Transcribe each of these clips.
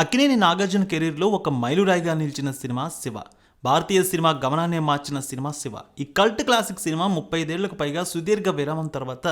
అక్కినేని నాగార్జున కెరీర్లో ఒక మైలురాయిగా నిలిచిన సినిమా శివ. భారతీయ సినిమా గమనాన్ని మార్చిన సినిమా శివ. ఈ కల్ట్ క్లాసిక్ సినిమా ముప్పై ఐదేళ్ళకు పైగా సుదీర్ఘ విరామం తర్వాత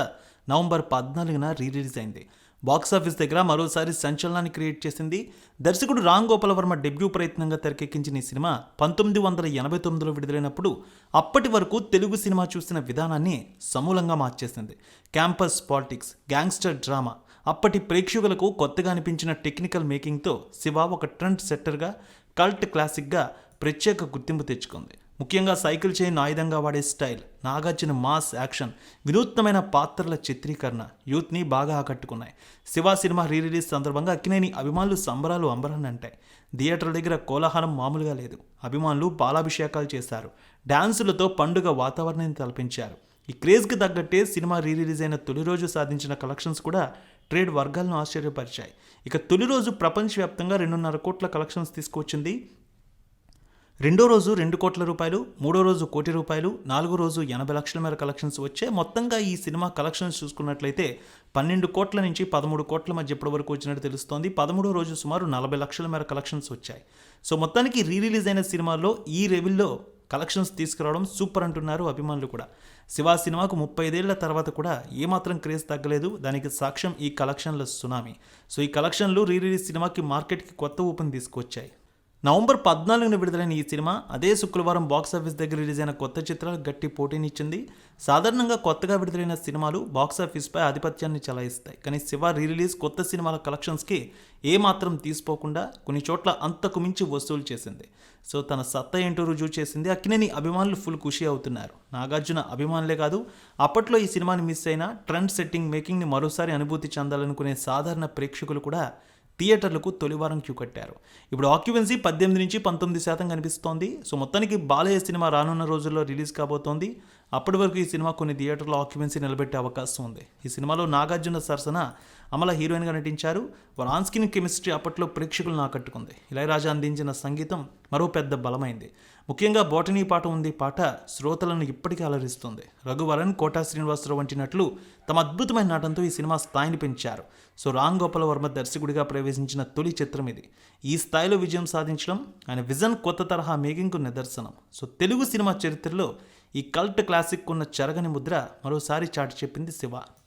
నవంబర్ పద్నాలుగున రీ రిలీజ్ అయింది బాక్సాఫీస్ దగ్గర మరోసారి సంచలనాన్ని క్రియేట్ చేసింది. దర్శకుడు రామ్ గోపాల వర్మ డెబ్యూ ప్రయత్నంగా తెరకెక్కించిన ఈ సినిమా పంతొమ్మిది వందల ఎనభై తొమ్మిదిలో విడుదలైనప్పుడు అప్పటి వరకు తెలుగు సినిమా చూసిన విధానాన్ని సమూలంగా మార్చేసింది. క్యాంపస్ పాలిటిక్స్ గ్యాంగ్స్టర్ డ్రామా అప్పటి ప్రేక్షకులకు కొత్తగా అనిపించిన టెక్నికల్ మేకింగ్తో శివ ఒక ట్రెండ్ సెట్టర్గా కల్ట్ క్లాసిక్గా ప్రత్యేక గుర్తింపు తెచ్చుకుంది. ముఖ్యంగా సైకిల్ చైన్ ఆయుధంగా వాడే స్టైల్ నాగార్జున మాస్ యాక్షన్ వినూత్నమైన పాత్రల చిత్రీకరణ యూత్ని బాగా ఆకట్టుకున్నాయి. శివ సినిమా రీ రిలీజ్ సందర్భంగా అక్కినేని అభిమానులు సంబరాలు అంబరాన్ని అంటాయి థియేటర్ల దగ్గర కోలాహలం మామూలుగా లేదు. అభిమానులు పాలాభిషేకాలు చేశారు. డ్యాన్సులతో పండుగ వాతావరణాన్ని తలపించారు. ఈ క్రేజ్కి తగ్గట్టే సినిమా రీ రిలీజ్ అయిన తొలి రోజు సాధించిన కలెక్షన్స్ కూడా ట్రేడ్ వర్గాలను ఆశ్చర్యపరిచాయి. ఇక తొలి రోజు ప్రపంచవ్యాప్తంగా రెండున్నర కోట్ల కలెక్షన్స్ తీసుకొచ్చింది రెండో రోజు రెండు కోట్ల రూపాయలు మూడో రోజు కోటి రూపాయలు నాలుగో రోజు ఎనభై లక్షల మేర కలెక్షన్స్ వచ్చే మొత్తంగా ఈ సినిమా కలెక్షన్స్ చూసుకున్నట్లయితే పన్నెండు కోట్ల నుంచి పదమూడు కోట్ల మధ్య ఇప్పటి వరకు వచ్చినట్టు తెలుస్తోంది. పదమూడో రోజు సుమారు నలభై లక్షల మేర కలెక్షన్స్ వచ్చాయి. సో మొత్తానికి రీ రిలీజ్ అయిన సినిమాలో ఈ రెవిల్లో కలెక్షన్స్ తీసుకురావడం సూపర్ అంటున్నారు అభిమానులు కూడా. శివ సినిమాకు ముప్పై ఐదేళ్ళ తర్వాత కూడా ఏమాత్రం క్రేజ్ తగ్గలేదు. దానికి సాక్ష్యం ఈ కలెక్షన్ల సునామీ. సో ఈ కలెక్షన్లు రీ రిలీజ్ సినిమాకి మార్కెట్కి కొత్త ఊపిని తీసుకొచ్చాయి. నవంబర్ పద్నాలుగున విడుదలైన ఈ సినిమా అదే శుక్రవారం బాక్సాఫీస్ దగ్గర రిలీజ్ అయిన కొత్త చిత్రాలు గట్టి పోటీనిచ్చింది. సాధారణంగా కొత్తగా విడుదలైన సినిమాలు బాక్సాఫీస్పై ఆధిపత్యాన్ని చెలాయిస్తాయి. కానీ శివ రీ రిలీజ్ కొత్త సినిమాల కలెక్షన్స్కి ఏమాత్రం తీసుకోకుండా కొన్ని చోట్ల అంతకు మించి వసూలు చేసింది. సో తన సత్తా ఏంటో రుజువు చేసింది. అక్కినేని అభిమానులు ఫుల్ ఖుషి అవుతున్నారు. నాగార్జున అభిమానులే కాదు అప్పట్లో ఈ సినిమాని మిస్ అయిన ట్రెండ్ సెట్టింగ్ మేకింగ్ని మరోసారి అనుభూతి చెందాలనుకునే సాధారణ ప్రేక్షకులు కూడా థియేటర్లకు తొలివారం క్యూ కట్టారు. ఇప్పుడు ఆక్యుపెన్సీ పద్దెనిమిది నుంచి పంతొమ్మిది శాతం కనిపిస్తోంది. సో మొత్తానికి బాలయ్య సినిమా రానున్న రోజుల్లో రిలీజ్ కాబోతోంది. అప్పటి వరకు ఈ సినిమా కొన్ని థియేటర్లో ఆక్యుపెన్సీ నిలబెట్టే అవకాశం ఉంది. ఈ సినిమాలో నాగార్జున సరసన అమల హీరోయిన్గా నటించారు. వారు ఆన్ కెమిస్ట్రీ అప్పట్లో ప్రేక్షకులను ఆకట్టుకుంది. ఇళయరాజా అందించిన సంగీతం మరో పెద్ద బలమైంది. ముఖ్యంగా బోటనీ పాట ఉంది పాట శ్రోతలను ఇప్పటికీ అలరిస్తుంది. రఘువరన్ కోటా శ్రీనివాసరావు వంటి నటులు తమ అద్భుతమైన నాటంతో ఈ సినిమా స్థాయిని పెంచారు. సో రామ్ గోపాల వర్మ దర్శకుడిగా ప్రవేశించిన తొలి చిత్రం ఇది. ఈ స్థాయిలో విజయం సాధించడం ఆయన విజన్ కొత్త తరహా మేకింగ్కు నిదర్శనం. సో తెలుగు సినిమా చరిత్రలో ఈ కల్ట్ క్లాసిక్ ఉన్న చెరగని ముద్ర మరోసారి చాటి చెప్పింది శివ.